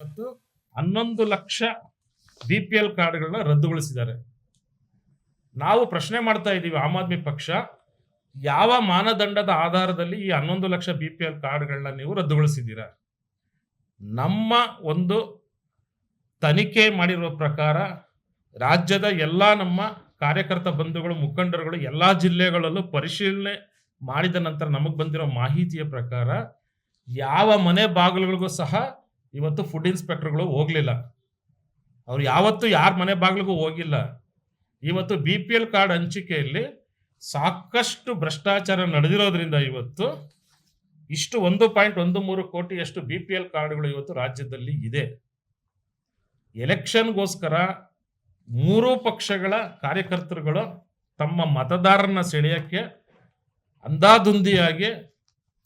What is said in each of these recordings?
ಮತ್ತು ಹನ್ನೊಂದು lakh B P L ಕಾರ್ಡ್ಗಳನ್ನ ರದ್ದುಗೊಳಿಸಿದ್ದಾರೆ. ನಾವು ಪ್ರಶ್ನೆ ಮಾಡ್ತಾ ಇದ್ದೀವಿ, ಆಮ್ ಆದ್ಮಿ ಪಕ್ಷ, ಯಾವ ಮಾನದಂಡದ ಆಧಾರದಲ್ಲಿ ಈ ಹನ್ನೊಂದು ಲಕ್ಷ ಬಿ ಪಿ ಎಲ್ ಕಾರ್ಡ್ಗಳನ್ನ ನೀವು ರದ್ದುಗೊಳಿಸಿದ್ದೀರಾ? ನಮ್ಮ ಒಂದು ತನಿಖೆ ಮಾಡಿರುವ ಪ್ರಕಾರ ರಾಜ್ಯದ ಎಲ್ಲ ನಮ್ಮ ಕಾರ್ಯಕರ್ತ ಬಂಧುಗಳು, ಮುಖಂಡರುಗಳು ಎಲ್ಲ ಜಿಲ್ಲೆಗಳಲ್ಲೂ ಪರಿಶೀಲನೆ ಮಾಡಿದ ನಂತರ ನಮಗೆ ಬಂದಿರೋ ಮಾಹಿತಿಯ ಪ್ರಕಾರ ಯಾವ ಮನೆ ಬಾಗಿಲುಗಳಿಗೂ ಸಹ ಇವತ್ತು ಫುಡ್ ಇನ್ಸ್ಪೆಕ್ಟರ್ಗಳು ಹೋಗಲಿಲ್ಲ. ಅವ್ರು ಯಾವತ್ತು ಯಾರ ಮನೆ ಬಾಗಿಲಿಗೂ ಹೋಗಿಲ್ಲ. ಇವತ್ತು ಬಿ ಪಿ ಎಲ್ ಕಾರ್ಡ್ ಹಂಚಿಕೆಯಲ್ಲಿ ಸಾಕಷ್ಟು ಭ್ರಷ್ಟಾಚಾರ ನಡೆದಿರೋದ್ರಿಂದ ಇವತ್ತು ಇಷ್ಟು ಒಂದು ಪಾಯಿಂಟ್ ಒಂದು ಮೂರು ಕೋಟಿಯಷ್ಟು ಬಿ ಪಿ ಎಲ್ ಕಾರ್ಡ್ಗಳು ಇವತ್ತು ರಾಜ್ಯದಲ್ಲಿ ಇದೆ. ಎಲೆಕ್ಷನ್ಗೋಸ್ಕರ ಮೂರೂ ಪಕ್ಷಗಳ ಕಾರ್ಯಕರ್ತರುಗಳು ತಮ್ಮ ಮತದಾರರನ್ನ ಸೆಳೆಯೋಕ್ಕೆ ಅಂದಾದುಂದಿಯಾಗಿ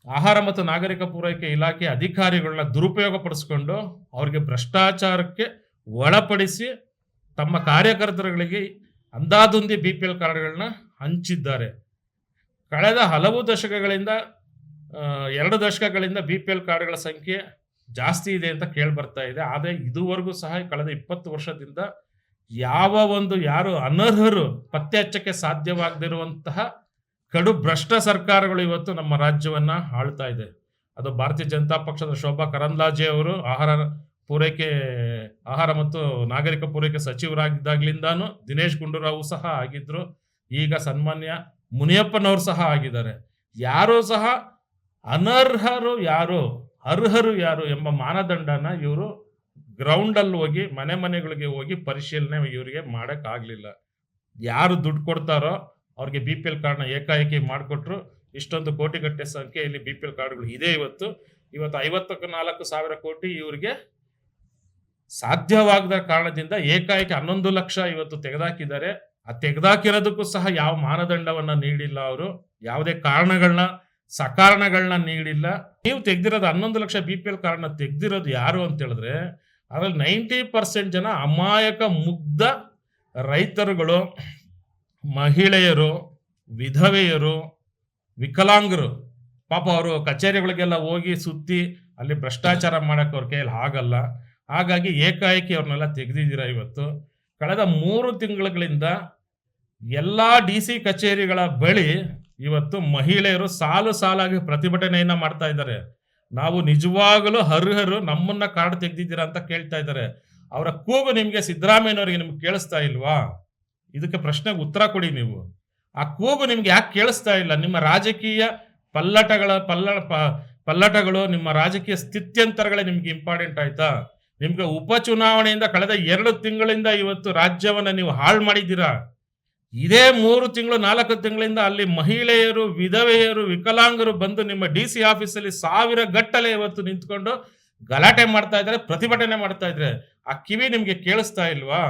ಆಹಾರ ಮತ್ತು ನಾಗರಿಕ ಪೂರೈಕೆ ಇಲಾಖೆ ಅಧಿಕಾರಿಗಳನ್ನ ದುರುಪಯೋಗ ಪಡಿಸ್ಕೊಂಡು ಅವ್ರಿಗೆ ಭ್ರಷ್ಟಾಚಾರಕ್ಕೆ ಒಳಪಡಿಸಿ ತಮ್ಮ ಕಾರ್ಯಕರ್ತರುಗಳಿಗೆ ಅಂದಾದುಂದಿ ಬಿ ಪಿ ಎಲ್ ಕಾರ್ಡ್ಗಳನ್ನ ಹಂಚಿದ್ದಾರೆ. ಕಳೆದ ಹಲವು ದಶಕಗಳಿಂದ ಎರಡು ದಶಕಗಳಿಂದ ಬಿ ಪಿ ಎಲ್ ಕಾರ್ಡ್ಗಳ ಸಂಖ್ಯೆ ಜಾಸ್ತಿ ಇದೆ ಅಂತ ಕೇಳಿ ಬರ್ತಾ ಇದೆ. ಆದರೆ ಇದುವರೆಗೂ ಸಹ ಕಳೆದ ಇಪ್ಪತ್ತು ವರ್ಷದಿಂದ ಯಾವ ಒಂದು ಯಾರು ಅನರ್ಹರು ಪತ್ತೆ ಹಚ್ಚಕ್ಕೆ ಸಾಧ್ಯವಾಗದಿರುವಂತಹ ಕಡು ಭ್ರಷ್ಟ ಸರ್ಕಾರಗಳು ಇವತ್ತು ನಮ್ಮ ರಾಜ್ಯವನ್ನ ಆಳ್ತಾ ಇದೆ. ಅದು ಭಾರತೀಯ ಜನತಾ ಪಕ್ಷದ ಶೋಭಾ ಕರಂದ್ಲಾಜೆ ಅವರು ಆಹಾರ ಪೂರೈಕೆ, ಆಹಾರ ಮತ್ತು ನಾಗರಿಕ ಪೂರೈಕೆ ಸಚಿವರಾಗಿದ್ದಾಗ್ಲಿಂದಾನು ದಿನೇಶ್ ಗುಂಡೂರಾವ್ ಸಹ ಆಗಿದ್ರು. ಈಗ ಸನ್ಮಾನ್ಯ ಮುನಿಯಪ್ಪನವರು ಸಹ ಆಗಿದ್ದಾರೆ. ಯಾರು ಸಹ ಅನರ್ಹರು ಯಾರು, ಅರ್ಹರು ಯಾರು ಎಂಬ ಮಾನದಂಡನ ಇವರು ಗ್ರೌಂಡಲ್ಲಿ ಹೋಗಿ, ಮನೆ ಮನೆಗಳಿಗೆ ಹೋಗಿ ಪರಿಶೀಲನೆ ಇವರಿಗೆ ಮಾಡೋಕ್ಕಾಗಲಿಲ್ಲ. ಯಾರು ದುಡ್ಡು ಕೊಡ್ತಾರೋ ಅವ್ರಿಗೆ ಬಿ ಪಿ ಎಲ್ ಕಾರ್ಡ್ನ ಏಕಾಏಕಿ ಮಾಡಿಕೊಟ್ರು ಇಷ್ಟೊಂದು ಕೋಟಿಗಟ್ಟೆ ಸಂಖ್ಯೆಯಲ್ಲಿ ಬಿ ಪಿ ಎಲ್ ಕಾರ್ಡ್ಗಳು ಇದೆ ಇವತ್ತು. ಇವತ್ತು ಐವತ್ತಕ್ಕೆ ನಾಲ್ಕು ಸಾವಿರ ಕೋಟಿ ಇವರಿಗೆ ಸಾಧ್ಯವಾಗದ ಕಾರಣದಿಂದ ಏಕಾಏಕಿ ಹನ್ನೊಂದು ಲಕ್ಷ ಇವತ್ತು ತೆಗೆದಾಕಿದ್ದಾರೆ. ಆ ತೆಗೆದಾಕಿರೋದಕ್ಕೂ ಸಹ ಯಾವ ಮಾನದಂಡವನ್ನ ನೀಡಿಲ್ಲ ಅವರು. ಯಾವುದೇ ಕಾರಣಗಳನ್ನ, ಸಕಾರಣಗಳನ್ನ ನೀಡಿಲ್ಲ. ನೀವು ತೆಗ್ದಿರೋದು ಹನ್ನೊಂದು ಲಕ್ಷ ಬಿ ಪಿ ಎಲ್ ಕಾರ್ಡ್ನ ತೆಗ್ದಿರೋದು ಯಾರು ಅಂತ ಹೇಳಿದ್ರೆ, ಅದ್ರಲ್ಲಿ ನೈಂಟಿ ಪರ್ಸೆಂಟ್ ಜನ ಅಮಾಯಕ ಮುಗ್ಧ ರೈತರುಗಳು. ಮಹಿಳೆಯರು, ವಿಧವೆಯರು, ವಿಕಲಾಂಗರು, ಪಾಪ ಅವರು ಕಚೇರಿಗಳಿಗೆಲ್ಲ ಹೋಗಿ ಸುತ್ತಿ ಅಲ್ಲಿ ಭ್ರಷ್ಟಾಚಾರ ಮಾಡೋಕ್ಕೆ ಅವ್ರ ಕೈಯಲ್ಲಿ ಆಗಲ್ಲ. ಹಾಗಾಗಿ ಏಕಾಏಕಿ ಅವ್ರನ್ನೆಲ್ಲ ತೆಗೆದಿದ್ದೀರಾ ಇವತ್ತು? ಕಳೆದ ಮೂರು ತಿಂಗಳುಗಳಿಂದ ಎಲ್ಲ ಡಿ ಸಿ ಕಚೇರಿಗಳ ಬಳಿ ಇವತ್ತು ಮಹಿಳೆಯರು ಸಾಲು ಸಾಲಾಗಿ ಪ್ರತಿಭಟನೆಯನ್ನ ಮಾಡ್ತಾ ಇದ್ದಾರೆ. ನಾವು ನಿಜವಾಗಲೂ ಅರ್ಹರು ನಮ್ಮನ್ನ ಕಾರ್ಡ್ ತೆಗೆದಿದ್ದೀರಾ ಅಂತ ಕೇಳ್ತಾ ಇದ್ದಾರೆ. ಅವರ ಕೂಗು ನಿಮಗೆ ಸಿದ್ದರಾಮಯ್ಯನವರಿಗೆ ನಿಮ್ಗೆ ಕೇಳಿಸ್ತಾ ಇಲ್ವಾ? ಇದಕ್ಕೆ ಪ್ರಶ್ನೆಗೆ ಉತ್ತರ ಕೊಡಿ ನೀವು. ಆ ಕೂಗು ನಿಮ್ಗೆ ಯಾಕೆ ಕೇಳಿಸ್ತಾ ಇಲ್ಲ? ನಿಮ್ಮ ರಾಜಕೀಯ ಪಲ್ಲಟಗಳ ಪಲ್ಲ ಪಲ್ಲಟಗಳು ನಿಮ್ಮ ರಾಜಕೀಯ ಸ್ಥಿತ್ಯಂತರಗಳೇ ನಿಮ್ಗೆ ಇಂಪಾರ್ಟೆಂಟ್ ಆಯ್ತಾ? ನಿಮ್ಗೆ ಉಪಚುನಾವಣೆಯಿಂದ ಕಳೆದ ಎರಡು ತಿಂಗಳಿಂದ ಇವತ್ತು ರಾಜ್ಯವನ್ನ ನೀವು ಹಾಳು ಮಾಡಿದ್ದೀರಾ? ಇದೇ ಮೂರು ತಿಂಗಳು, ನಾಲ್ಕು ತಿಂಗಳಿಂದ ಅಲ್ಲಿ ಮಹಿಳೆಯರು, ವಿಧವೆಯರು, ವಿಕಲಾಂಗರು ಬಂದು ನಿಮ್ಮ ಡಿ ಸಿ ಆಫೀಸಲ್ಲಿ ಸಾವಿರ ಗಟ್ಟಲೆ ಇವತ್ತು ನಿಂತ್ಕೊಂಡು ಗಲಾಟೆ ಮಾಡ್ತಾ ಇದ್ದಾರೆ, ಪ್ರತಿಭಟನೆ ಮಾಡ್ತಾ ಇದ್ದಾರೆ. ಆ ಕಿವಿ ನಿಮಗೆ ಕೇಳಿಸ್ತಾ ಇಲ್ವಾ?